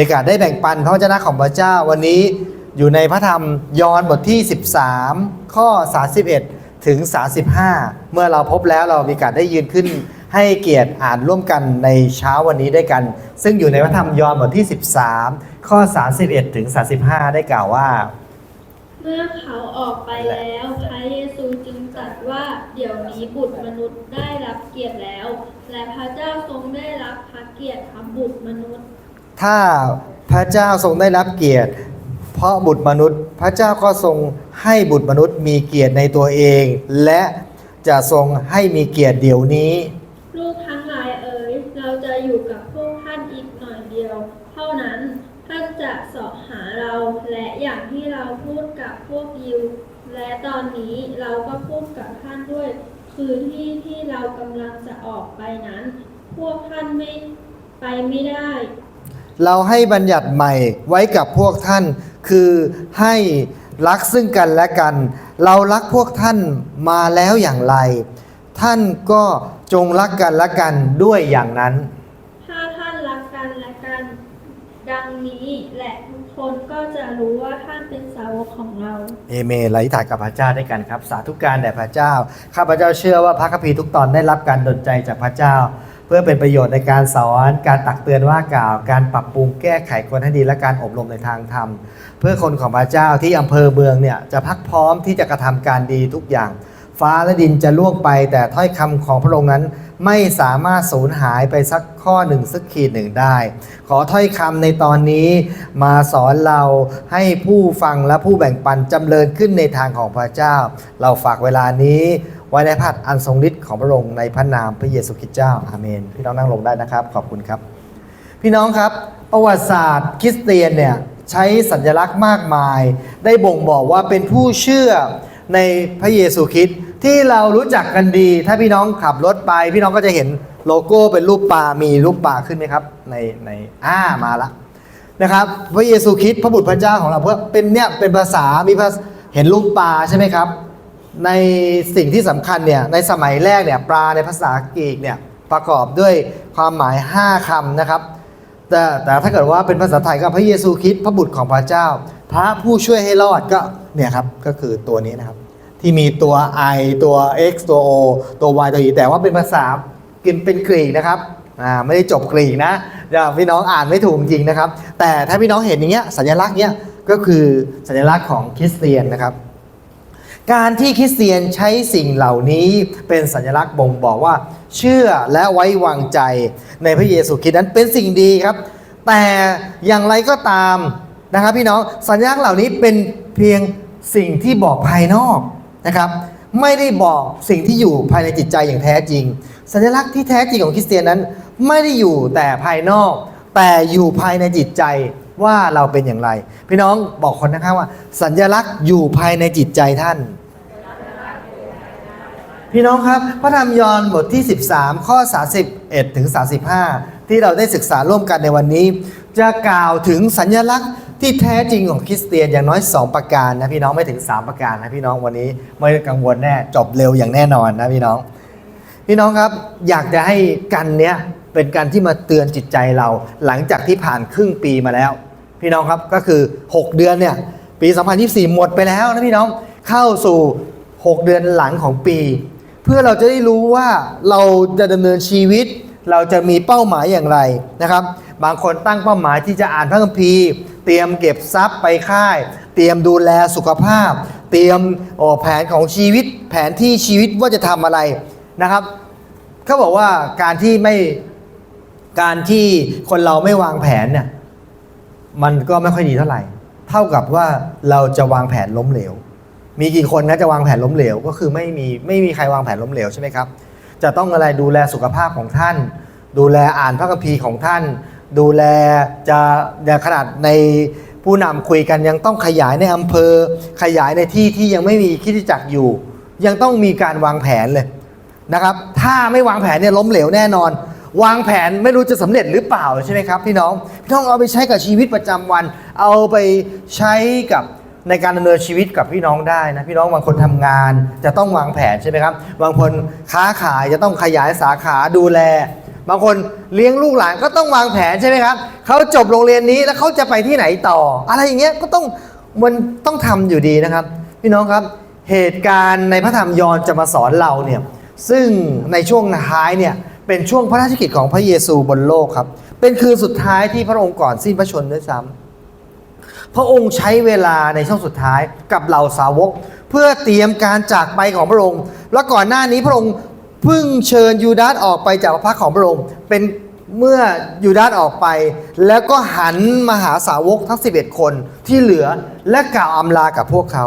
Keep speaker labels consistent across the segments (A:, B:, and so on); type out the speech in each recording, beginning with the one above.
A: ในการได้แบ่งปันพระวจนะของพระเจ้าวันนี้อยู่ในพระธรรมยอห์นบทที่ 13 ข้อ 31 ถึง 35 เมื่อเราพบแล้วเรามีการได้ยืนขึ้นให้เกียรติอ่านร่วมกันในเช้าวันนี้ด้วยกัน ซึ่งอยู่ในพระธรรมยอห์นบทที่ 13 ข้อ 31 ถึง 35 ได้กล่าวว่า
B: เมื่อเขาออกไปแล้วพระเยซูจึงตรัสว่าเดี๋ยวนี้บุตรมนุษย์ได้รับเกียรติแล้ว และพระเจ้าทรงได้รับพระเกียรติของบุตรมนุษย์
A: ถ้าพระเจ้าทรงได้รับเกียรติ เพราะบุตรมนุษย์ พระเจ้าก็ทรงให้บุตรมนุษย์มีเกียรติในตัวเอง และจะทรงให้มีเกียรติเดี๋ยวนี้
B: ลูกทั้งหลายเอ๋ยเราจะอยู่กับพวกท่านอีกหน่อยเดียว เท่านั้นท่านจะสาะหาเราและอย่างที่เราพูดกับพวกยิว และตอนนี้เราก็พูดกับท่านด้วย คือที่ที่เรากำลังจะออกไปนั้น พวกท่านไม่ไปไม่ได้
A: เราให้บัญญัติใหม่ไว้กับพวกท่าน คือให้รักซึ่งกันและกัน เรารักพวกท่านมาแล้วอย่างไร ท่านก็จงรักกันและกันด้วยอย่างนั้น
B: ถ้าท่านรักกันและกันดังนี้และทุกคนก็จะรู้ว่าท่านเป็นสาวกของเรา
A: เอเมนไลถ่ายกับพระเจ้าด้วยกันครับ สาธุการแด่พระเจ้า ข้าพระเจ้าเชื่อว่าพระคัมภีร์ทุกตอนได้รับการดลใจจากพระเจ้า พื่อเป็นประโยชน์ในการสอน การตักเตือนว่ากล่าว การปรับปรุงแก้ไขคนให้ดีและการอบรมในทางธรรม เพื่อคนของพระเจ้าที่อำเภอเมืองเนี่ยจะพักพร้อมที่จะกระทำการดีทุกอย่าง ฟ้าและดินจะล่วงไป แต่ถ้อยคำของพระองค์นั้นไม่สามารถสูญหายไปสักข้อหนึ่งสักขีดหนึ่งได้ ขอถ้อยคำในตอนนี้มาสอนเราให้ผู้ฟังและผู้แบ่งปันจำเริญขึ้นในทางของพระเจ้า เราฝากเวลานี้ ไว้ในพระหัตถ์อันทรงฤทธิ์ของพระองค์ในพระนามพระเยซูคริสต์เจ้าอาเมน พี่น้องนั่งลงได้นะครับ ขอบคุณครับ พี่น้องครับ ประวัติศาสตร์ คริสเตียนเนี่ยใช้สัญลักษณ์มากมาย ได้บ่งบอกว่าเป็นผู้เชื่อในพระเยซูคริสต์ที่เรารู้จักกันดี ถ้าพี่น้องขับรถไป พี่น้องก็จะเห็นโลโก้เป็นรูปปลา มีรูปปลาขึ้นไหมครับ ในในอ่ามาละนะครับ พระเยซูคริสต์พระบุตรพระเจ้าของเราเพื่อเป็นเนี่ยเป็นภาษามีภาษาเห็นรูปปลาใช่ไหมครับ ในสิ่งที่สำคัญเนี่ยในสมัยแรกเนี่ยปลาในภาษากรีกเนี่ยประกอบด้วยความหมาย 5คำนะครับ แต่แต่ถ้าเกิดว่าเป็นภาษาไทยก็พระเยซูคริสต์พระบุตรของพระเจ้า พระผู้ช่วยให้รอดก็เนี่ยครับก็คือตัวนี้นะครับ ที่มีตัว I ตัว X ตัว O ตัว Y ตัว E แต่ว่าเป็นภาษากินเป็นกรีกนะครับอ่าไม่ได้จบกรีกนะเดี๋ยวพี่น้องอ่านไม่ถูกจริงนะครับ แต่ถ้าพี่น้องเห็นอย่างเงี้ยสัญลักษณ์เนี้ยก็คือสัญลักษณ์ของคริสเตียนนะครับ การที่คริสเตียนใช้สิ่งเหล่านี้เป็นสัญลักษณ์บ่งบอกว่า เชื่อและไว้วางใจในพระเยซูคริสต์นั้นเป็นสิ่งดีครับ แต่อย่างไรก็ตามนะครับพี่น้องสัญลักษณ์เหล่านี้เป็นเพียงสิ่งที่บอกภายนอกนะครับ ไม่ได้บอกสิ่งที่อยู่ภายในจิตใจอย่างแท้จริง สัญลักษณ์ที่แท้จริงของคริสเตียนนั้น ไม่ได้อยู่แต่ภายนอก แต่อยู่ภายในจิตใจว่าเราเป็นอย่างไร พี่น้องบอกคนนะครับว่า สัญลักษณ์อยู่ภายในจิตใจท่าน พี่น้องครับ พระธรรมยอห์นบทที่ 13 ข้อ 31 ถึง 35 ที่เราได้ศึกษาร่วมกันในวันนี้ จะกล่าวถึงสัญลักษณ์ที่แท้จริงของคริสเตียนอย่างน้อย 2 ประการนะพี่น้องไม่ถึง 3 ประการนะพี่น้องวันนี้ไม่กังวลแน่จบเร็วอย่างแน่นอนนะพี่น้อง พี่น้องครับอยากจะให้กันเนี้ยเป็นการที่มาเตือนจิตใจเรา หลังจากที่ผ่านครึ่งปีมาแล้ว พี่น้องครับก็คือ 6 เดือนเนี่ยปี 2024 หมดไปแล้วนะพี่น้องเข้าสู่ 6 เดือนหลังของปี เพื่อเราจะได้รู้ว่าเราจะดำเนินชีวิต เราจะมีเป้าหมายอย่างไรนะครับ บางคนตั้งเป้าหมายที่จะอ่านพระคัมภีร์ เตรียมเก็บทรัพย์ไปค่าย เตรียมดูแลสุขภาพ เตรียมโอ้แผนของชีวิต แผนที่ชีวิตว่าจะทำอะไรนะครับเขาบอกว่าการที่ไม่การที่คนเราไม่วางแผนเนี่ยมันก็ไม่ค่อยดีเท่าไหร่ เท่ากับว่าเราจะวางแผนล้มเหลว มีกี่คนนะจะวางแผนล้มเหลว ก็คือไม่มีไม่มีใครวางแผนล้มเหลวใช่ไหมครับ จะต้องอะไรดูแลสุขภาพของท่าน ดูแลอ่านพระคัมภีร์ของท่าน ดูแลจะอย่าขนาดในผู้นำคุยกันยังต้องขยายในอำเภอ ขยายในที่ที่ยังไม่มีคิดจักรอยู่ ยังต้องมีการวางแผนเลยนะครับ ถ้าไม่วางแผนเนี่ยล้มเหลวแน่นอน วางแผนไม่รู้จะสำเร็จหรือเปล่าใช่ไหมครับพี่น้อง พี่น้องเอาไปใช้กับชีวิตประจำวัน เอาไปใช้กับ ในการดำเนินชีวิตกับพี่น้องได้นะพี่น้องบางคนทำงานจะต้องวางแผนใช่ไหมครับ บางคนค้าขายจะต้องขยายสาขาดูแล บางคนเลี้ยงลูกหลานก็ต้องวางแผนใช่ไหมครับเขาจบโรงเรียนนี้แล้วเขาจะไปที่ไหนต่อ อะไรอย่างเงี้ยก็ต้องมันต้องทำอยู่ดีนะครับ พี่น้องครับเหตุการณ์ในพระธรรมยอห์นจะมาสอนเราเนี่ยซึ่งในช่วงท้ายเนี่ยเป็นช่วงพระราชกิจของพระเยซูบนโลกครับเป็นคืนสุดท้ายที่พระองค์ก่อนสิ้นพระชนม์ด้วยซ้ำ พระองค์ใช้เวลาในช่วงสุดท้ายกับเหล่าสาวก เพื่อเตรียมการจากไปของพระองค์ และก่อนหน้านี้พระองค์เพิ่งเชิญยูดาสออกไปจากพระพักของพระองค์เป็นเมื่อยูดาสออกไป แล้วก็หันมาหาสาวกทั้ง 11 คนที่เหลือและกล่าวอำลากับพวกเขา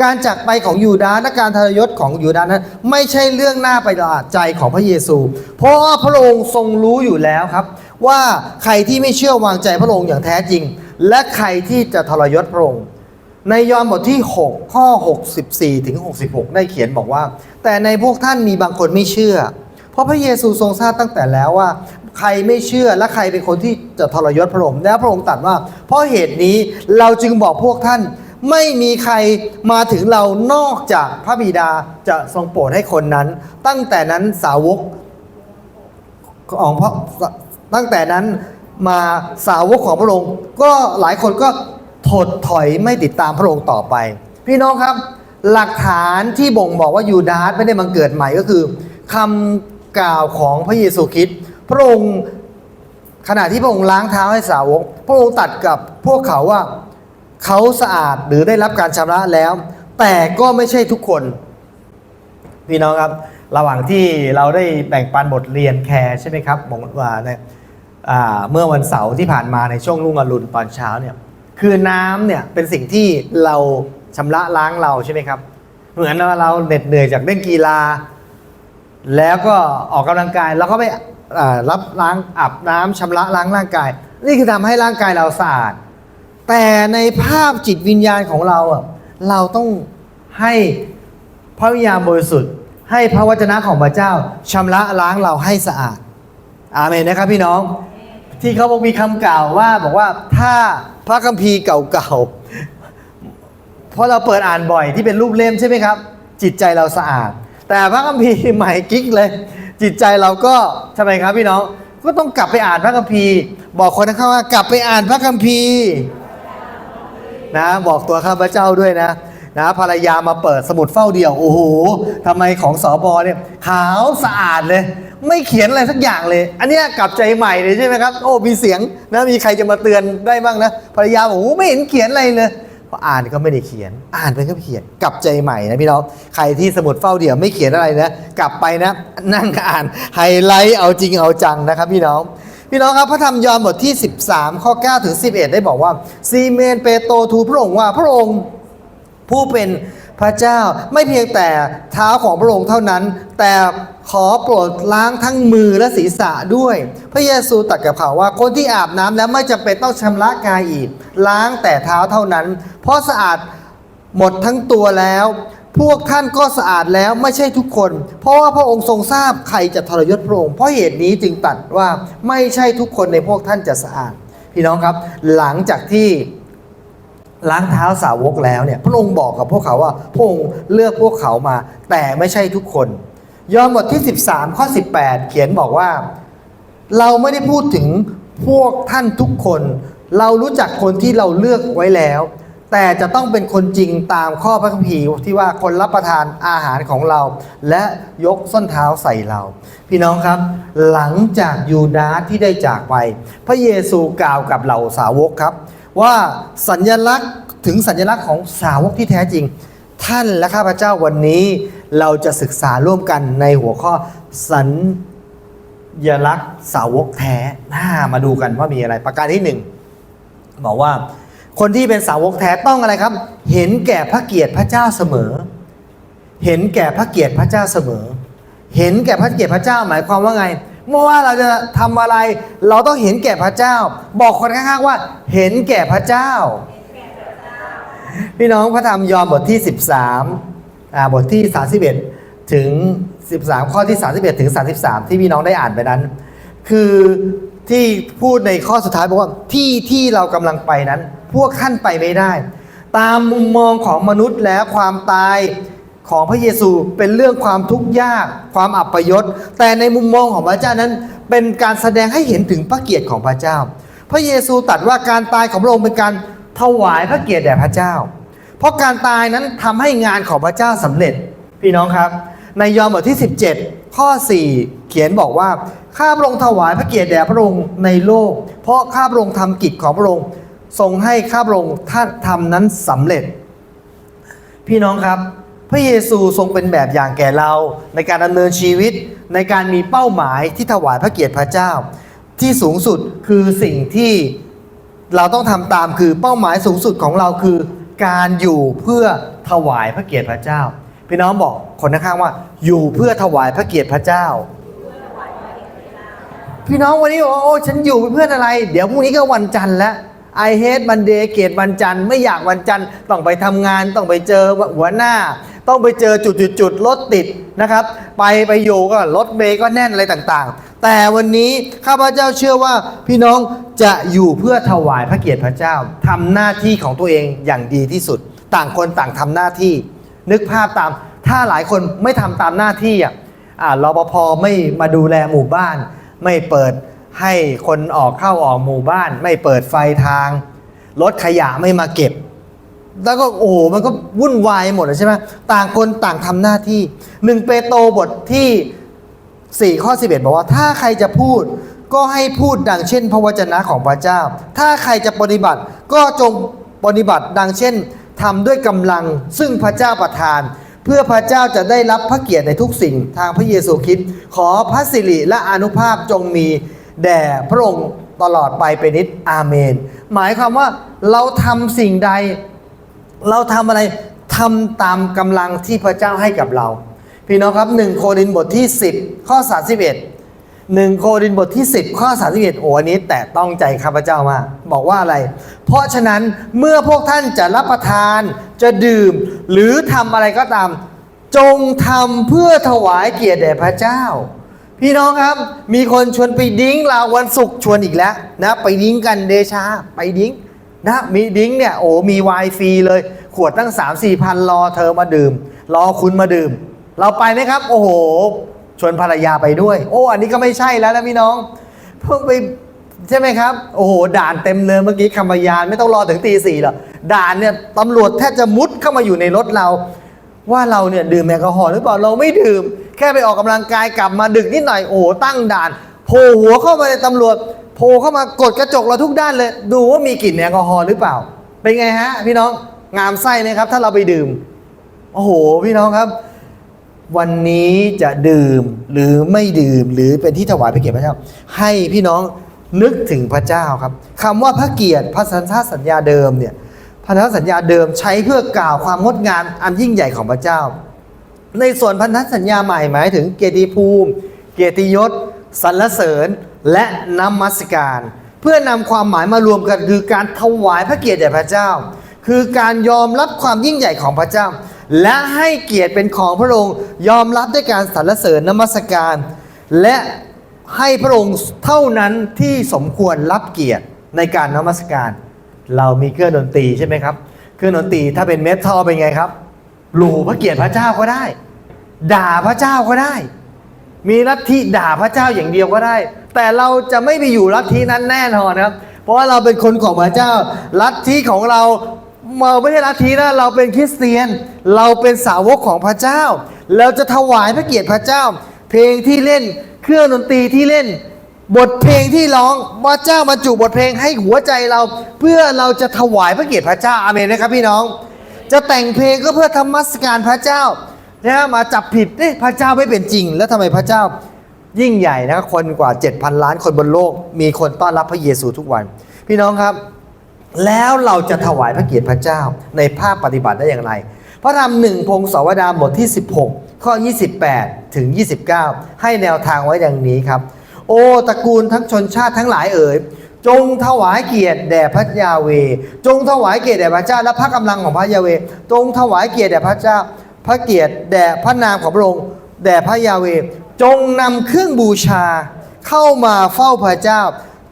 A: การจากไปของยูดาสและการทรยศของยูดาสนั้น ไม่ใช่เรื่องน่าประหลาดใจของพระเยซู เพราะพระองค์ทรงรู้อยู่แล้วครับ ว่าใครที่ไม่เชื่อวางใจพระองค์อย่างแท้จริง และใครที่จะทรยศพระองค์ในยอห์นบทที่ 6 ข้อ 64 ถึง 66 ได้เขียนบอกว่า แต่ในพวกท่านมีบางคนไม่เชื่อ เพราะพระเยซูทรงทราบตั้งแต่แล้วว่า ใครไม่เชื่อและใครเป็นคนที่จะทรยศพระองค์แล้วพระองค์ตรัสว่า เพราะเหตุนี้เราจึงบอกพวกท่านไม่มีใครมาถึงเรานอกจากพระบิดาจะทรงโปรดให้คนนั้น ตั้งแต่นั้นสาวกของพระตั้งแต่นั้น มาสาวกของพระองค์ ก็หลายคนก็ถดถอยไม่ติดตามพระองค์ต่อไป พี่น้องครับ หลักฐานที่บ่งบอกว่ายูดาสไม่ได้บังเกิดใหม่ก็คือคำกล่าวของพระเยซูคริสต์พระองค์ขณะที่พระองค์ล้างเท้าให้สาวก พระองค์ตัดกับพวกเขาว่าเขาสะอาดหรือได้รับการชำระแล้ว แต่ก็ไม่ใช่ทุกคน พี่น้องครับ ระหว่างที่เราได้แบ่งปันบทเรียนแคร์ใช่ไหมครับบอกว่าเนี่ย เมื่อวันเสาร์ที่ผ่านมาในช่วงรุ่งอรุณตอนเช้าเนี่ยคือน้ำเนี่ยเป็นสิ่งที่เราชำระล้างเราใช่ไหมครับ เหมือนเราเหน็ดเหนื่อยจากเล่นกีฬา แล้วก็ออกกำลังกายแล้วก็ไปรับล้างอาบน้ำชำระล้างร่างกาย นี่คือทำให้ร่างกายเราสะอาด แต่ในภาพจิตวิญญาณของเราอะเราต้องให้พระวิญญาณบริสุทธิ์ ให้พระวจนะของพระเจ้าชำระล้างเราให้สะอาด อาเมนนะครับพี่น้อง ที่เขาบอกมีคำกล่าวว่าบอกว่าถ้าพระคัมภีร์เก่าๆเพราะเราเปิดอ่านบ่อยที่เป็นรูปเล่มใช่ไหมครับ จิตใจเราสะอาด แต่พระคัมภีร์ใหม่กิ๊กเลย จิตใจเราก็ทำไมครับพี่น้องก็ต้องกลับไปอ่านพระคัมภีร์ บอกคนข้างว่ากลับไปอ่านพระคัมภีร์นะบอกตัวข้าพเจ้าด้วยนะ นะภรรยามาเปิดสมุดเฝ้าเดี่ยว โอ้โหทำไมของสอบอเนี่ยขาวสะอาดเลย ไม่เขียนอะไรสักอย่างเลย อันเนี้ยกลับใจใหม่เลยใช่ไหมครับ โอ้มีเสียงนะมีใครจะมาเตือนได้บ้างนะภรรยาบอกโอ้ไม่เห็นเขียนอะไรเลยพออ่านก็ไม่ได้เขียน อ่านไปก็เขียน กลับใจใหม่นะพี่น้องใครที่สมุดเฝ้าเดี่ยวไม่เขียนอะไรนะกลับไปนะ นั่งอ่านไฮไลท์เอาจริงเอาจังนะครับ พี่น้องพี่น้องครับพระธรรมยอห์นบทที่ 13 ข้อ9ถึง11 ได้บอกว่าซีเมนเปโตทูพระองค์ว่าพระองค์ ผู้เป็นพระเจ้าไม่เพียงแต่เท้าของพระองค์เท่านั้น แต่ขอโปรดล้างทั้งมือและศีรษะด้วย พระเยซูตรัสกับเขาว่าคนที่อาบน้ำแล้วไม่จำเป็นต้องชำระกายอีก ล้างแต่เท้าเท่านั้น เพราะสะอาดหมดทั้งตัวแล้ว พวกท่านก็สะอาดแล้วไม่ใช่ทุกคน เพราะว่าพระองค์ทรงทราบใครจะทรยศพระองค์เพราะเหตุนี้จึงตรัสว่าไม่ใช่ทุกคนในพวกท่านจะสะอาด พี่น้องครับ หลังจากที่ ล้างเท้าสาวกแล้วเนี่ยพระองค์บอกกับพวกเขาว่าพระองค์เลือกพวกเขามา แต่ไม่ใช่ทุกคน ยอห์นบทที่ 13 ข้อ 18 เขียนบอกว่า เราไม่ได้พูดถึงพวกท่านทุกคน เรารู้จักคนที่เราเลือกไว้แล้ว แต่จะต้องเป็นคนจริงตามข้อพระคัมภีร์ที่ว่าคนรับประทานอาหารของเรา และยกส้นเท้าใส่เรา พี่น้องครับ หลังจากยูดาสที่ได้จากไป พระเยซูกล่าวกับเหล่าสาวกครับ ว่าสัญลักษณ์ถึงสัญลักษณ์ของสาวกที่แท้จริง ท่านและข้าพเจ้าวันนี้เราจะศึกษาร่วมกันในหัวข้อสัญญลักษณ์สาวกแท้น่ามาดูกันว่ามีอะไร ประการที่หนึ่งบอกว่าคนที่เป็นสาวกแท้ต้องอะไรครับ เห็นแก่พระเกียรติพระเจ้าเสมอ เห็นแก่พระเกียรติพระเจ้าเสมอ เห็นแก่พระเกียรติพระเจ้าหมายความว่าไง เมื่อว่าเราจะทำอะไร เราต้องเห็นแก่พระเจ้า บอกคนข้างๆว่า เห็นแก่พระเจ้า พี่น้องพระธรรมยอห์นบทที่ 13อ่าบทที่ 31 ถึง 13 ข้อที่ 31 ถึง 33 ที่พี่น้องได้อ่านไปนั้น คือที่พูดในข้อสุดท้ายบอกว่าที่ที่เรากำลังไปนั้น พวกท่านไปไม่ได้ ตามมุมมองของมนุษย์แล้วความตาย ของพระเยซูเป็นเรื่องความทุกข์ยากความอับปยศแต่ในมุมมองของพระเจ้านั้น เป็นการแสดงให้เห็นถึงพระเกียรติของพระเจ้า พระเยซูตรัสว่าการตายของพระองค์เป็นการถวายพระเกียรติแด่พระเจ้า เพราะการตายนั้นทำให้งานของพระเจ้าสำเร็จ พี่น้องครับ ในยอห์นบทที่ 17 ข้อ 4 เขียนบอกว่าข้าพระองค์ถวายพระเกียรติแด่พระองค์ในโลก เพราะข้าพระองค์ทำกิจของพระองค์ทรงให้ข้าพระองค์ท่านทำนั้นสำเร็จ พี่น้องครับ ระเยซูทรงเป็นแบบอย่างแก่เรา ในการดำเนินชีวิต ในการมีเป้าหมายที่ถวายพระเกียรติพระเจ้า ที่สูงสุดคือสิ่งที่เราต้องทำตามคือเป้าหมายสูงสุดของเราคือการอยู่เพื่อถวายพระเกียรติพระเจ้า พี่น้องบอกคนข้างๆว่า อยู่เพื่อถวายพระเกียรติพระเจ้า พี่น้องวันนี้บอกโอ้ฉันอยู่เพื่ออะไร เดี๋ยวพรุ่งนี้ก็วันจันทร์แล้ว I hate Monday เกลียดวันจันทร์ไม่อยากวันจันทร์ต้องไปทำงานต้องไปเจอหัวหน้า ต้องไปเจอจุดจุดจุดๆรถติดนะครับ ไปไปอยู่ก็รถเมย์ก็แน่นอะไรต่างๆ แต่วันนี้ข้าพเจ้าเชื่อว่าพี่น้องจะอยู่เพื่อถวายพระเกียรติพระเจ้าทำหน้าที่ของตัวเองอย่างดีที่สุด ต่างคนต่างทำหน้าที่ นึกภาพตาม ถ้าหลายคนไม่ทำตามหน้าที่อะอ่ารปภไม่มาดูแลหมู่บ้าน ไม่เปิดให้คนออกเข้าออกหมู่บ้าน ไม่เปิดไฟทางรถขยะไม่มาเก็บ แล้วก็โอ้โหมันก็วุ่นวายหมดเลยใช่ไหมต่างคนต่างทำหน้าที่หนึ่งเปโตรบทที่ 4 ข้อ 11 บอกว่าถ้าใครจะพูดก็ให้พูดดังเช่น พระวจนะของพระเจ้า ถ้าใครจะปฏิบัติก็จงปฏิบัติดังเช่นทำด้วยกำลังซึ่งพระเจ้าประทาน เพื่อพระเจ้าจะได้รับพระเกียรติในทุกสิ่งทางพระเยซูคริสต์ขอพระสิริและอนุภาพจงมีแด่พระองค์ตลอดไปเป็นนิจอาเมน หมายความว่าเราทำสิ่งใด เราทำอะไรทำตามกำลังที่พระเจ้าให้กับเรา พี่น้องครับ1โครินบทที่ 10 ข้อ 31 1 โครินบทที่ 10 ข้อ 31 โอ้อันนี้แต่ต้องใจข้าพเจ้ามากบอกว่าอะไร เพราะฉะนั้นเมื่อพวกท่านจะรับประทานจะดื่ม หรือทำอะไรก็ตาม จงทำเพื่อถวายเกียรติแด่พระเจ้าพี่น้องครับมีคนชวนไปดิ้งเราวันศุกร์ชวนอีกแล้วนะ ไปดิ้งกันเดชาไปดิ้ง นะมีดิ้งเนี่ยโอ้มีไวน์ฟรีเลย ขวดตั้ง 3 4พันรอเธอมาดื่ม รอคุณมาดื่ม เราไปไหมครับ โอ้โห ชวนภรรยาไปด้วย โอ้ อันนี้ก็ไม่ใช่แล้วนะพี่น้อง เพิ่งไปใช่ไหมครับ โอ้โห ด่านเต็มเลยเมื่อกี้คำพยานไม่ต้องรอถึงตีสี่หรอกด่านเนี่ยตำรวจแทบจะมุดเข้ามาอยู่ในรถเรา ว่าเราเนี่ยดื่มแอลกอฮอล์หรือเปล่าเราไม่ดื่ม แค่ไปออกกำลังกายกลับมาดึกนิดหน่อยโอ้ตั้งด่านโผล่หัวเข้ามาในตำรวจ โผล่เข้ามากดกระจกเราทุกด้านเลย ดูว่ามีกลิ่นแอลกอฮอล์หรือเปล่า เป็นไงฮะ พี่น้องงามไส้ไหมครับ ถ้าเราไปดื่ม โอ้โห พี่น้องครับ วันนี้จะดื่มหรือไม่ดื่มหรือเป็นที่ถวายพระเกียรติพระเจ้า ให้พี่น้องนึกถึงพระเจ้าครับคำว่าพระเกียรติพระสัญชาสัญญาเดิมเนี่ยพันธสัญญาเดิมใช้เพื่อกล่าวความงดงามอันยิ่งใหญ่ของพระเจ้า ในส่วนพันธสัญญาใหม่หมายถึงเกียรติภูมิ เกียรติยศสรรเสริญ และนมัสการ เพื่อนำความหมายมารวมกันคือการถวายพระเกียรติแด่พระเจ้า คือการยอมรับความยิ่งใหญ่ของพระเจ้า และให้เกียรติเป็นของพระองค์ยอมรับด้วยการสรรเสริญนมัสการ และให้พระองค์เท่านั้นที่สมควรรับเกียรติในการนมัสการ เรามีเครื่องดนตรีใช่ไหมครับเครื่องดนตรีถ้าเป็นเมทัลเป็นไงครับหลูพระเกียรติพระเจ้าก็ได้ ด่าพระเจ้าก็ได้ มีลัทธิด่าพระเจ้าอย่างเดียวก็ได้ แต่เราจะไม่ไปอยู่ลัทธินั้นแน่นอนครับ เพราะว่าเราเป็นคนของพระเจ้า ลัทธิของเราเราไม่ใช่ลัทธินะเราเป็นคริสเตียน เราเป็นสาวกของพระเจ้า เราจะถวายพระเกียรติพระเจ้า เพลงที่เล่น เครื่องดนตรีที่เล่น บทเพลงที่ร้องพระเจ้าบรรจุบทเพลงให้หัวใจเรา เพื่อเราจะถวายพระเกียรติพระเจ้าอาเมนนะครับพี่น้อง จะแต่งเพลงก็เพื่อธรรมสการพระเจ้า นะฮะมาจับผิดเอ๊ะพระเจ้าไม่เป็นจริง แล้วทำไมพระเจ้ายิ่งใหญ่นะคนกว่า 7,000 ล้านคนบนโลก มีคนต้อนรับพระเยซูทุกวัน พี่น้องครับ แล้วเราจะถวายพระเกียรติพระเจ้าในภาคปฏิบัติได้อย่างไร พระธรรมหนึ่งพงศาวดารบทที่ 16 ข้อ 28 ถึง 29 ให้แนวทางไว้ดังนี้ครับ โอตระกูลทั้งชนชาติทั้งหลายเอ๋ยจงถวายเกียรติแด่พระยาเว จงถวายเกียรติแด่พระเจ้าและพระกำลังของพระยาเว จงถวายเกียรติแด่พระเจ้า พระเกียรติแด่พระนามของพระองค์แด่พระยาเวจงนำเครื่องบูชาเข้ามาเฝ้าพระเจ้า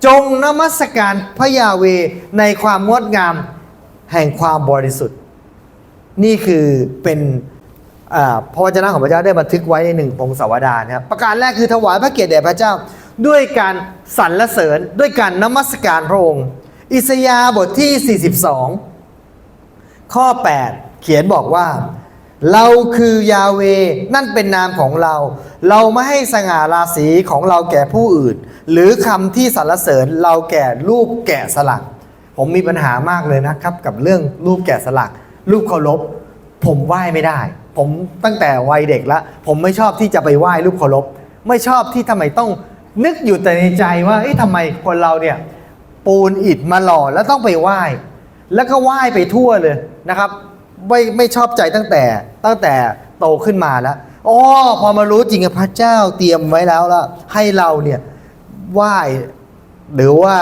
A: จงนมัสการพระยาเวในความงดงามแห่งความบริสุทธิ์ นี่คือเป็นอ่าพระวจนะของพระเจ้าได้บันทึกไว้ในหนึ่งพงศาวดารนะครับประการแรกคือถวายพระเกียรติแด่พระเจ้า ด้วยการสรรเสริญด้วยการนมัสการพระองค์ อิสยาห์บทที่ 42 ข้อ 8 เขียนบอกว่า เราคือยาเวนั่นเป็นนามของเรา เราไม่ให้สง่าราศีของเราแก่ผู้อื่น หรือคำที่สรรเสริญเราแก่รูปแกะสลัก ผมมีปัญหามากเลยนะครับ กับเรื่องรูปแกะสลัก รูปเคารพผมไหว้ไม่ได้ ผมตั้งแต่วัยเด็กละ ผมไม่ชอบที่จะไปไหว้รูปเคารพไม่ชอบที่ทำไมต้องนึกอยู่แต่ในใจว่าเอ๊ะทำไมคนเราเนี่ยปูนอิฐมาหล่อแล้วต้องไปไหว้ แล้วก็ไหว้ไปทั่วเลยนะครับ ไม่ไม่ชอบใจตั้งแต่ตั้งแต่โตขึ้นมาแล้วอ๋อพอมารู้จริงอะพระเจ้าเตรียมไว้แล้วละให้เราเนี่ยไหว้หรือว่า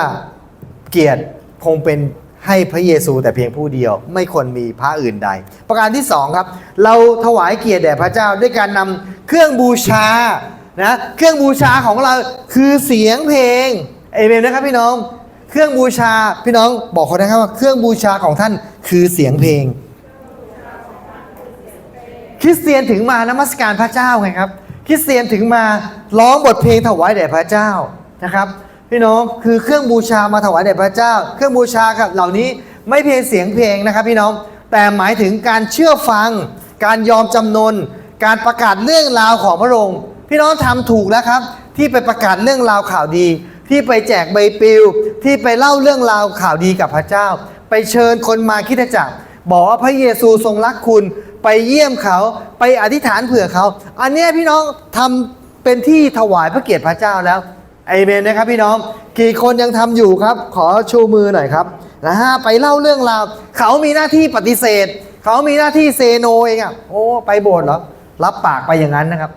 A: เกียรติคงเป็นให้พระเยซูแต่เพียงผู้เดียว ไม่ควรมีพระอื่นใด ประการที่สองครับ เราถวายเกียรติแด่พระเจ้าด้วยการนำเครื่องบูชานะเครื่องบูชาของเราคือเสียงเพลงเอเมนนะครับพี่น้อง เครื่องบูชาพี่น้องบอกเขานะครับว่าเครื่องบูชาของท่านคือเสียงเพลง คริสเตียนถึงมานมัสการพระเจ้าไงครับ คริสเตียนถึงมาร้องบทเพลงถวายแด่พระเจ้านะครับ พี่น้องคือเครื่องบูชามาถวายแด่พระเจ้า เครื่องบูชาครับเหล่านี้ไม่เพียงเสียงเพลงนะครับ พี่น้องแต่หมายถึงการเชื่อฟัง การยอมจำนน การประกาศเรื่องราวของพระองค์ พี่น้องทำถูกแล้วครับ ที่ไปประกาศเรื่องราวข่าวดี ที่ไปแจกใบปลิว ที่ไปเล่าเรื่องราวข่าวดีกับพระเจ้า ไปเชิญคนมาคิดจักร บอกว่าพระเยซูทรงรักคุณไปเยี่ยมเขาไปอธิษฐานเผื่อเขา อันนี้พี่น้องทำเป็นที่ถวายพระเกียรติพระเจ้าแล้วเอเมนนะครับ พี่น้องกี่คนยังทำอยู่ครับ ขอชูมือหน่อยครับนะฮะไปเล่าเรื่องราวเขามีหน้าที่ปฏิเสธ เขามีหน้าที่เซโนเองอะโอ้ไปโบสถ์เหรอรับปากไปอย่างนั้นนะครับ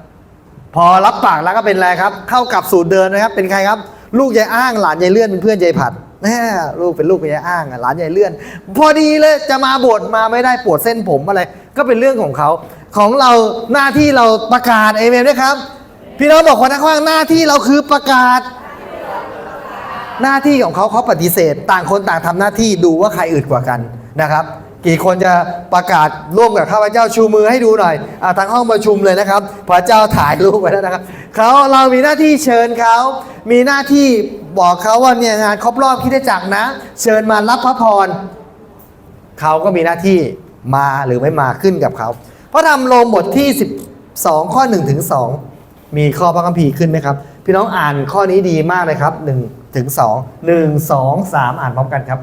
A: พอรับปากแล้วก็เป็นไรครับ เข้ากับสูตรเดิมนะครับ เป็นใครครับ ลูกยายอ้างหลานยายเลื่อนเป็นเพื่อนยายผัด แน่ลูกเป็นลูกยายอ้างอะหลานยายเลื่อน พอดีเลยจะมาบวชมาไม่ได้ปวดเส้นผมอะไร ก็เป็นเรื่องของเขา ของเราหน้าที่เราประกาศเอเมนไหมครับ พี่น้องบอกคนข้างหน้าที่เราคือประกาศ หน้าที่ของเขาเขาปฏิเสธ ต่างคนต่างทำหน้าที่ดูว่าใครอึดกว่ากันนะครับ กี่คนจะประกาศร่วมกับข้าพเจ้าชูมือให้ดูหน่อยอทางห้องประชุมเลยนะครับ พระเจ้าถ่ายรูปไว้แล้วนะครับเขาเรามีหน้าที่เชิญเขา มีหน้าที่บอกเขาว่าเนี่ยงานครบรอบคิดจักรนะ เชิญมารับพระพรเขาก็มีหน้าที่มาหรือไม่มาขึ้นกับเขาพระธรรมโรมบทที่ 12 ข้อ1ถึง2มีข้อพระคัมภีร์ขึ้นไหมครับ พี่น้องอ่านข้อนี้ดีมากเลยครับ1ถึง2 1 2 3 อ่านพร้อมกันครับ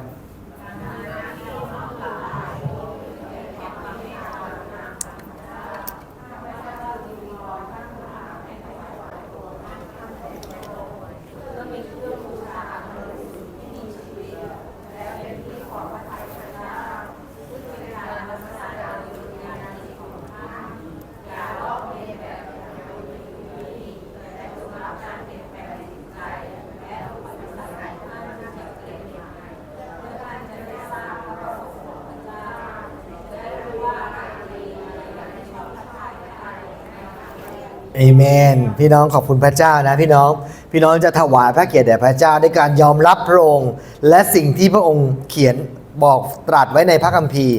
A: เอเมน พี่น้องขอบคุณพระเจ้านะพี่น้อง พี่น้องจะถวายพระเกียรติแด่พระเจ้าด้วยการยอมรับพระองค์ และสิ่งที่พระองค์เขียนบอกตรัสไว้ในพระคัมภีร์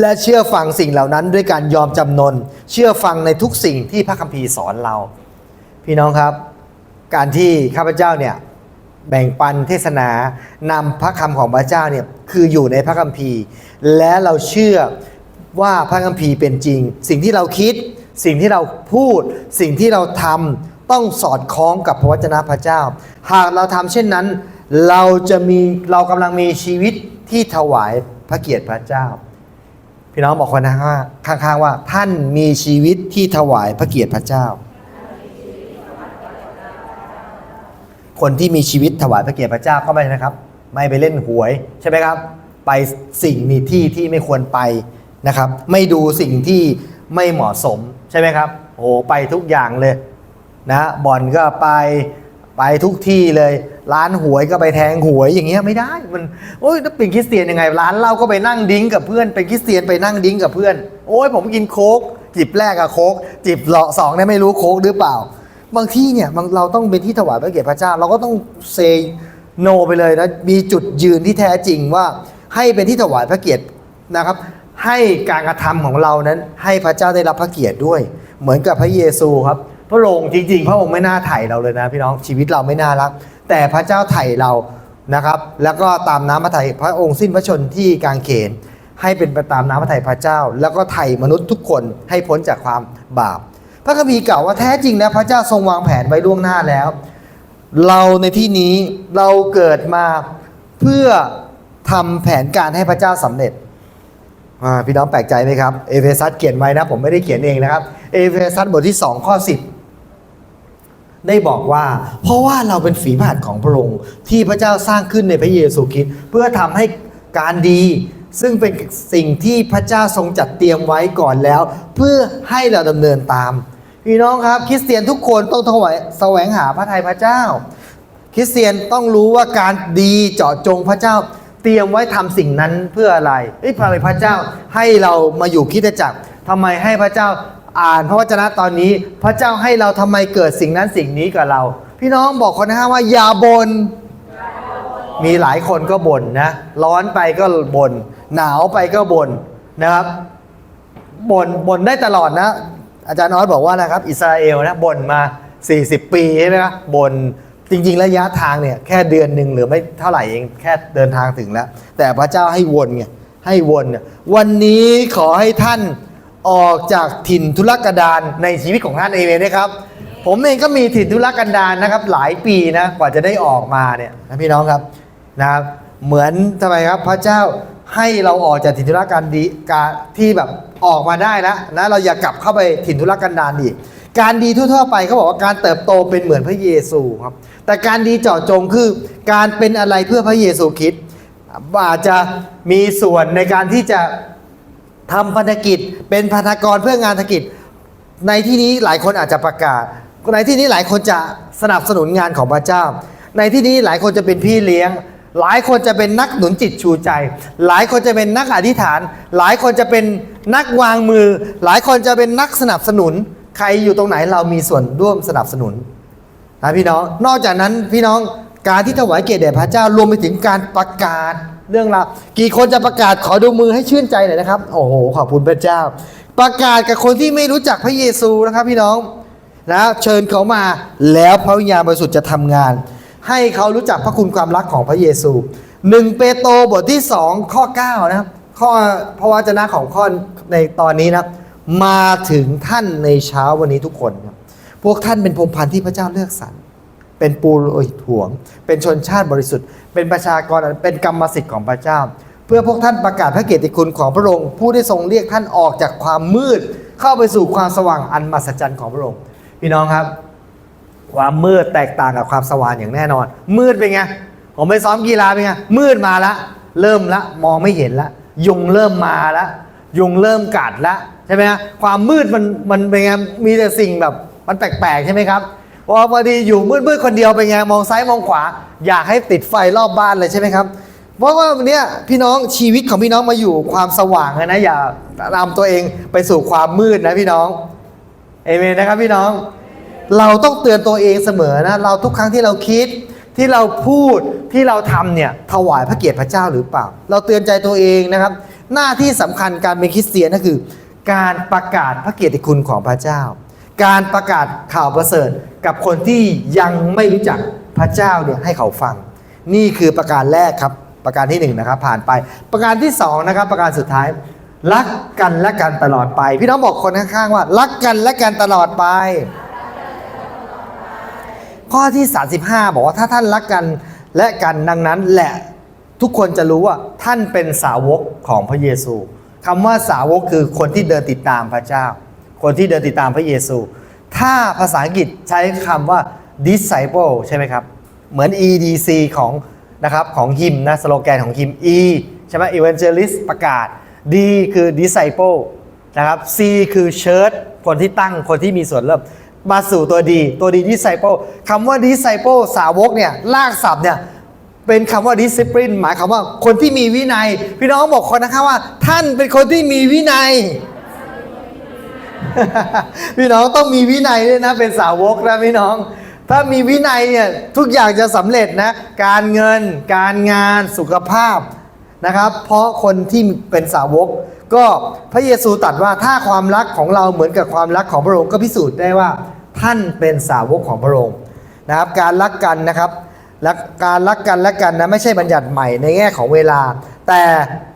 A: และเชื่อฟังสิ่งเหล่านั้นด้วยการยอมจำนน เชื่อฟังในทุกสิ่งที่พระคัมภีร์สอนเรา พี่น้องครับ การที่ข้าพเจ้าเนี่ยแบ่งปันเทศนานำพระคำของพระเจ้าเนี่ยคืออยู่ในพระคัมภีร์ และเราเชื่อว่าพระคัมภีร์เป็นจริง สิ่งที่เราคิด สิ่งที่เราพูด สิ่งที่เราทำต้องสอดคล้องกับพระวจนะพระเจ้า หากเราทำเช่นนั้น เราจะมีเรากำลังมีชีวิตที่ถวายพระเกียรติพระเจ้า พี่น้องบอกคนนะข้างๆว่า ท่านมีชีวิตที่ถวายพระเกียรติพระเจ้า คนที่มีชีวิตถวายพระเกียรติพระเจ้าก็ไม่นะครับ ไม่ไปเล่นหวยใช่ไหมครับ ไปสิ่งมีที่ที่ไม่ควรไปนะครับ ไม่ดูสิ่งที่ ไม่เหมาะสมใช่ไหมครับโอ้โหไปทุกอย่างเลยนะบ่อนก็ไปไปทุกที่เลย ร้านหวยก็ไปแทงหวยอย่างเงี้ยไม่ได้มันโอ้ยถ้าเป็นคริสเตียนยังไง ร้านเหล้าก็ไปนั่งดิ้งกับเพื่อนเป็นคริสเตียนไปนั่งดิ้งกับเพื่อน โอ้ยผมกินโค้กจิบแรกอะโค้กจิบสองเนี่ยไม่รู้โค้กหรือเปล่า บางที่เนี่ยเราต้องเป็นที่ถวายพระเกียรติพระเจ้า เราก็ต้องเซโนไปเลยนะมีจุดยืนที่แท้จริงว่าให้เป็นที่ถวายพระเกียรตินะครับ ให้การกระทำของเรานั้น ให้พระเจ้าได้รับพระเกียรติด้วย เหมือนกับพระเยซูครับ พระองค์จริง ๆ พระองค์ไม่น่าไถ่เราเลยนะพี่น้องชีวิตเราไม่น่ารัก แต่พระเจ้าไถ่เรานะครับ แล้วก็ตามน้ำพระทัยพระองค์สิ้นพระชนที่กางเขน ให้เป็นไปตามน้ำพระทัยพระเจ้า แล้วก็ไถ่มนุษย์ทุกคนให้พ้นจากความบาป พระคัมภีร์กล่าวว่าแท้จริงนะพระเจ้าทรงวางแผนไว้ล่วงหน้าแล้ว เราในที่นี้เราเกิดมาเพื่อทำแผนการให้พระเจ้าสำเร็จ พี่น้องแปลกใจไหมครับ เอเฟซัสเขียนไว้นะ ผมไม่ได้เขียนเองนะครับ เอเฟซัสบทที่ 2 ข้อ 10 ได้บอกว่า เพราะว่าเราเป็นฝีพระหัตถ์ของพระองค์ที่พระเจ้าสร้างขึ้นในพระเยซูคริสต์เพื่อทำให้การดี ซึ่งเป็นสิ่งที่พระเจ้าทรงจัดเตรียมไว้ก่อนแล้ว เพื่อให้เราดำเนินตาม พี่น้องครับ คริสเตียนทุกคนต้องถวายแสวงหาพระทัยพระเจ้า คริสเตียนต้องรู้ว่าการดีเจาะจงพระเจ้า เตรียมไว้ทำสิ่งนั้นเพื่ออะไรเอ้ยทำไมพระเจ้าให้เรามาอยู่คิดจักรทำไมให้พระเจ้าอ่านพระวจนะตอนนี้ พระเจ้าให้เราทำไมเกิดสิ่งนั้นสิ่งนี้กับเรา พี่น้องบอกคนนะฮะว่าอย่าบน่นมีหลายคนก็บ่นนะ ร้อนไปก็บ่นหนาวไปก็บ่นนะครับบ่นบ่นได้ตลอดนะ อาจารย์ออสบอกว่านะครับ อิสราเอลนะบ่นมา 40 ปีใช่ไหมครับบ่น จริงๆระยะทางเนี่ยแค่เดือนหนึ่งหรือไม่เท่าไหร่เองแค่เดินทางถึงแล้ว แต่พระเจ้าให้วนไงให้วนเนี่ยวันนี้ขอให้ท่านออกจากถิ่นทุรกันดารในชีวิตของท่านเองเลยนะครับ ผมเองก็มีถิ่นทุรกันดารนะครับ หลายปีนะกว่าจะได้ออกมาเนี่ยนะพี่น้องครับนะครับ เหมือนทำไมครับพระเจ้าให้เราออกจากถิ่นทุรกันดีการที่แบบออกมาได้แล้วนะเราอย่ากลับเข้าไปถิ่นทุรกันดารอีกการดีทั่วๆไปเขาบอกว่าการเติบโตเป็นเหมือนพระเยซูครับ แต่การดีเจาะจงคือการเป็นอะไรเพื่อพระเยซูคริสต์อาจจะมีส่วนในการที่จะทำพันธกิจ เป็นพันธกรเพื่องานธุรกิจ ในที่นี้หลายคนอาจจะประกาศ ในที่นี้หลายคนจะสนับสนุนงานของพระเจ้า ในที่นี้หลายคนจะเป็นพี่เลี้ยง หลายคนจะเป็นนักหนุนจิตชูใจ หลายคนจะเป็นนักอธิษฐาน หลายคนจะเป็นนักวางมือ หลายคนจะเป็นนักสนับสนุน ใครอยู่ตรงไหนเรามีส่วนร่วมสนับสนุน นะพี่น้อง นอกจากนั้นพี่น้องการที่ถวายเกียรติแด่พระเจ้ารวมไปถึงการประกาศเรื่องราวกี่คนจะประกาศขอดูมือให้ชื่นใจหน่อยนะครับ โอ้โหขอบคุณพระเจ้า ประกาศกับคนที่ไม่รู้จักพระเยซูนะครับ พี่น้องนะเชิญเขามาแล้วพระวิญญาณบริสุทธิ์จะทำงาน ให้เขารู้จักพระคุณความรักของพระเยซูหนึ่งเปโตรบทที่2ข้อ9นะครับข้อพระวจนะของข้อในตอนนี้นะมาถึงท่านในเช้าวันนี้ทุกคนครับ พวกท่านเป็นพงพันธุ์ที่พระเจ้าเลือกสรรเป็นปูโรหิตหวง เป็นชนชาติบริสุทธิ์ เป็นประชากรเป็นกรรมสิทธิ์ของพระเจ้า เพื่อพวกท่านประกาศพระเกียรติคุณของพระองค์ ผู้ได้ทรงเรียกท่านออกจากความมืด เข้าไปสู่ความสว่างอันมหัศจรรย์ของพระองค์ พี่น้องครับ ความมืดแตกต่างกับความสว่างอย่างแน่นอน มืดเป็นไงผมไปซ้อมกีฬาเป็นไงมืดมาละ เริ่มละมองไม่เห็นละ ยุงเริ่มมาละ ยุงเริ่มกัดละใช่ไหมฮะความมืดมันมันเป็นไงมีแต่สิ่งแบบ มันแปลกๆใช่ไหมครับพอพอดีอยู่มืดๆคนเดียวเป็นไงมองซ้ายมองขวา อยากให้ติดไฟรอบบ้านเลยใช่ไหมครับเพราะว่าวันเนี้ยพี่น้องชีวิตของพี่น้องมาอยู่ความสว่างนะอย่านำตัวเองไปสู่ความมืดนะพี่น้องเอเมนนะครับพี่น้อง เราต้องเตือนตัวเองเสมอนะเราทุกครั้งที่เราคิดที่เราพูดที่เราทำเนี่ยถวายพระเกียรติพระเจ้าหรือเปล่า เราเตือนใจตัวเองนะครับ หน้าที่สำคัญการเป็นคริสเตียนก็คือ การประกาศพระเกียรติคุณของพระเจ้า การประกาศข่าวประเสริฐ กับคนที่ยังไม่รู้จักพระเจ้าเนี่ยให้เขาฟัง นี่คือประการแรกครับประการที่หนึ่งนะครับผ่านไป ประการที่สองนะครับประการสุดท้าย รักกันและกันตลอดไป พี่น้องบอกคนข้างๆว่า รักกันและกันตลอดไป ข้อที่ 35 บอกว่าถ้าท่านรักกันและกันดังนั้นแหละทุกคนจะรู้ว่าท่านเป็นสาวกของพระเยซูคำว่าสาวกคือคนที่เดินติดตามพระเจ้า คนที่เดินติดตามพระเยซู ถ้าภาษาอังกฤษใช้คำว่า disciple ใช่ไหมครับ เหมือน EDC ของนะครับของฮิมนะสโลแกนของฮิม E ใช่ไหม evangelist ประกาศ D คือ disciple นะครับ C คือ church คนที่ตั้งคนที่มีส่วนเริ่ม มาสู่ตัวดีตัวดี disciple คำว่า disciple สาวกเนี่ยลากศัพท์เนี่ยเป็นคำว่า discipline หมายความว่าคนที่มีวินัย พี่น้องบอกคนนะครับว่า ท่านเป็นคนที่มีวินัย พี่น้องต้องมีวินัยด้วยนะเป็นสาวกนะพี่น้อง ถ้ามีวินัยเนี่ยทุกอย่างจะสำเร็จนะ การเงิน การงานสุขภาพนะครับ เพราะคนที่เป็นสาวก ก็พระเยซูตรัสว่าถ้าความรักของเราเหมือนกับความรักของพระองค์ก็พิสูจน์ได้ว่าท่านเป็นสาวกของพระองค์นะครับ การรักกันนะครับ และการรักกันและกันนะไม่ใช่บัญญัติใหม่ในแง่ของเวลา แต่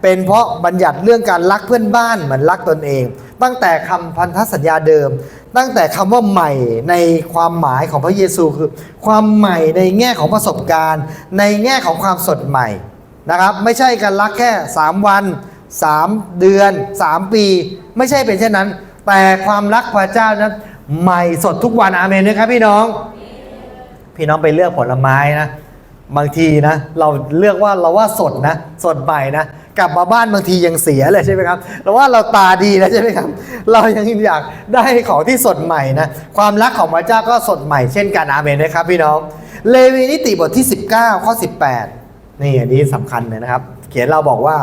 A: เป็นเพราะบัญญัติเรื่องการรักเพื่อนบ้านเหมือนรักตนเอง ตั้งแต่คำพันธสัญญาเดิม ตั้งแต่คำว่าใหม่ในความหมายของพระเยซูคือ ความใหม่ในแง่ของประสบการณ์ ในแง่ของความสดใหม่นะครับ ไม่ใช่การรักแค่ 3 วัน 3 เดือน 3 ปี ไม่ใช่เป็นเช่นนั้น แต่ความรักพระเจ้านั้นใหม่สดทุกวันอาเมนด้วยครับพี่น้อง พี่น้องไปเลือกผลไม้นะ บางทีนะ เราเลือกว่าเราว่าสดนะ สดใหม่นะ กลับมาบ้านบางทียังเสียเลยใช่ไหมครับเราว่าเราตาดีแล้วใช่ไหมครับ เรายังอยากได้ของที่สดใหม่นะ ความรักของพระเจ้าก็สดใหม่เช่นกันอาเมนนะครับ พี่น้อง เลวีนิติบทที่ 19 ข้อ 18 นี่อันนี้สำคัญเลยนะครับ เขียนเราบอกว่า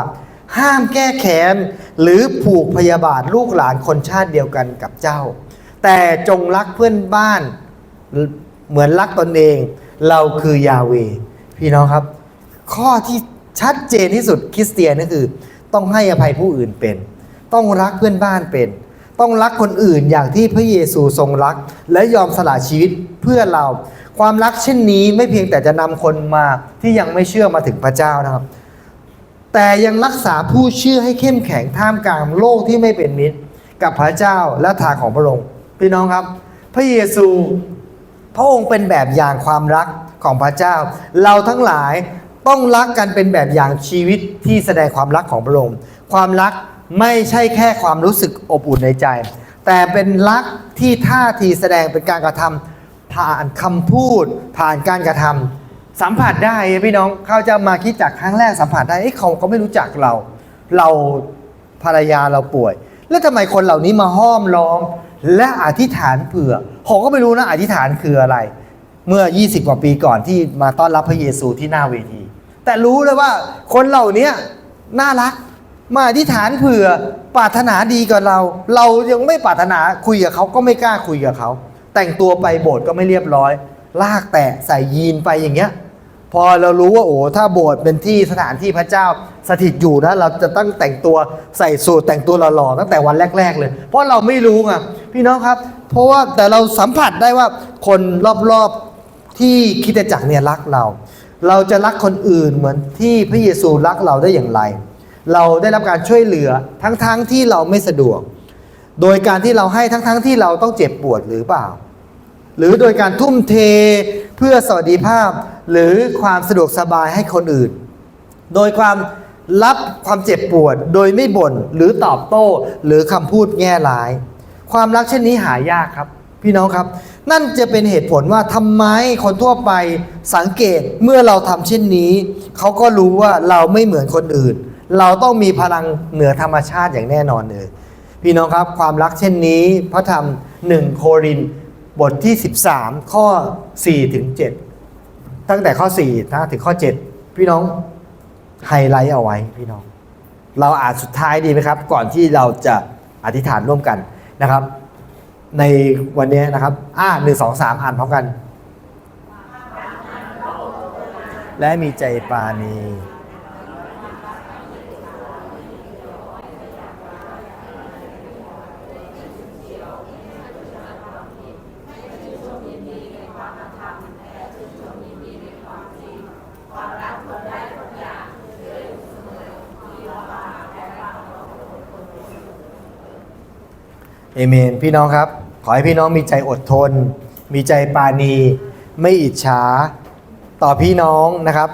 A: ห้ามแก้แค้นหรือผูกพยาบาทลูกหลานคนชาติเดียวกันกับเจ้า แต่จงรักเพื่อนบ้าน เหมือนรักตนเอง เราคือยาเว พี่น้องครับ ข้อที่ชัดเจนที่สุดคริสเตียนก็คือ ต้องให้อภัยผู้อื่นเป็น ต้องรักเพื่อนบ้านเป็น ต้องรักคนอื่นอย่างที่พระเยซูทรงรัก และยอมสละชีวิตเพื่อเรา ความรักเช่นนี้ไม่เพียงแต่จะนำคนมาที่ยังไม่เชื่อมาถึงพระเจ้านะครับ แต่ยังรักษาผู้เชื่อให้เข้มแข็งท่ามกลางโลกที่ไม่เป็นมิตร กับพระเจ้าและทางของพระองค์พี่น้องครับ พระเยซู พระองค์เป็นแบบอย่างความรักของพระเจ้า เราทั้งหลายต้องรักกันเป็นแบบอย่างชีวิตที่แสดงความรักของพระองค์ ความรักไม่ใช่แค่ความรู้สึกอบอุ่นในใจ แต่เป็นรักที่ท่าทีแสดงเป็นการกระทำผ่านคำพูด ผ่านการกระทำสัมผัสได้พี่น้องเขาจะมาคิดจากครั้งแรกสัมผัสได้เขาเขาไม่รู้จักเรา เราภรรยาเราป่วย แล้วทำไมคนเหล่านี้มาห้อมล้อม และอธิษฐานเผื่อผมก็ไม่รู้นะอธิษฐานคืออะไร เมื่อ 20 กว่าปีก่อนที่มาต้อนรับพระเยซูที่หน้าเวที แต่รู้เลยว่าคนเหล่านี้น่ารัก มาอธิษฐานเผื่อปรารถนาดีกับเรา เรายังไม่ปรารถนาคุยกับเขาก็ไม่กล้าคุยกับเขา แต่งตัวไปโบสถ์ก็ไม่เรียบร้อย ลากแตะใส่ยีนไปอย่างเงี้ยพอเรารู้ว่าโอ้ถ้าโบสถ์เป็นที่สถานที่พระเจ้าสถิตอยู่นะเราจะต้องแต่งตัวใส่สูทแต่งตัวหล่อๆตั้งแต่วันแรก ๆ เลย เพราะเราไม่รู้ไง พี่น้องครับ เพราะว่าแต่เราสัมผัสได้ว่าคนรอบๆที่คิดจักรเนี่ยรักเรา เราจะรักคนอื่นเหมือนที่พระเยซูรักเราได้อย่างไร เราได้รับการช่วยเหลือทั้งๆที่เราไม่สะดวก โดยการที่เราให้ทั้งๆที่เราต้องเจ็บปวดหรือเปล่า หรือโดยการทุ่มเทเพื่อสวัสดิภาพหรือความสะดวกสบายให้คนอื่น โดยความรับความเจ็บปวดโดยไม่บ่นหรือตอบโต้หรือคำพูดแง่ร้าย ความรักเช่นนี้หายากครับ พี่น้องครับ นั่นจะเป็นเหตุผลว่าทำไมคนทั่วไปสังเกตเมื่อเราทำเช่นนี้ เขาก็รู้ว่าเราไม่เหมือนคนอื่น เราต้องมีพลังเหนือธรรมชาติอย่างแน่นอนเลย พี่น้องครับความรักเช่นนี้ พระธรรมหนึ่งโครินบทที่ 13 ข้อ4ถึง7ตั้งแต่ข้อ4นะถึงข้อ 7 พี่น้องไฮไลท์เอาไว้พี่น้อง เราอ่านสุดท้ายดีไหมครับ ก่อนที่เราจะอธิษฐานร่วมกัน นะครับ ในวันนี้นะครับ อ่าหนึ่งสองสามอ่านพร้อมกัน และมีใจปานี เอเมน พี่น้องครับ ขอให้พี่น้องมีใจอดทน มีใจปานี ไม่อิจฉา ต่อพี่น้องนะครับ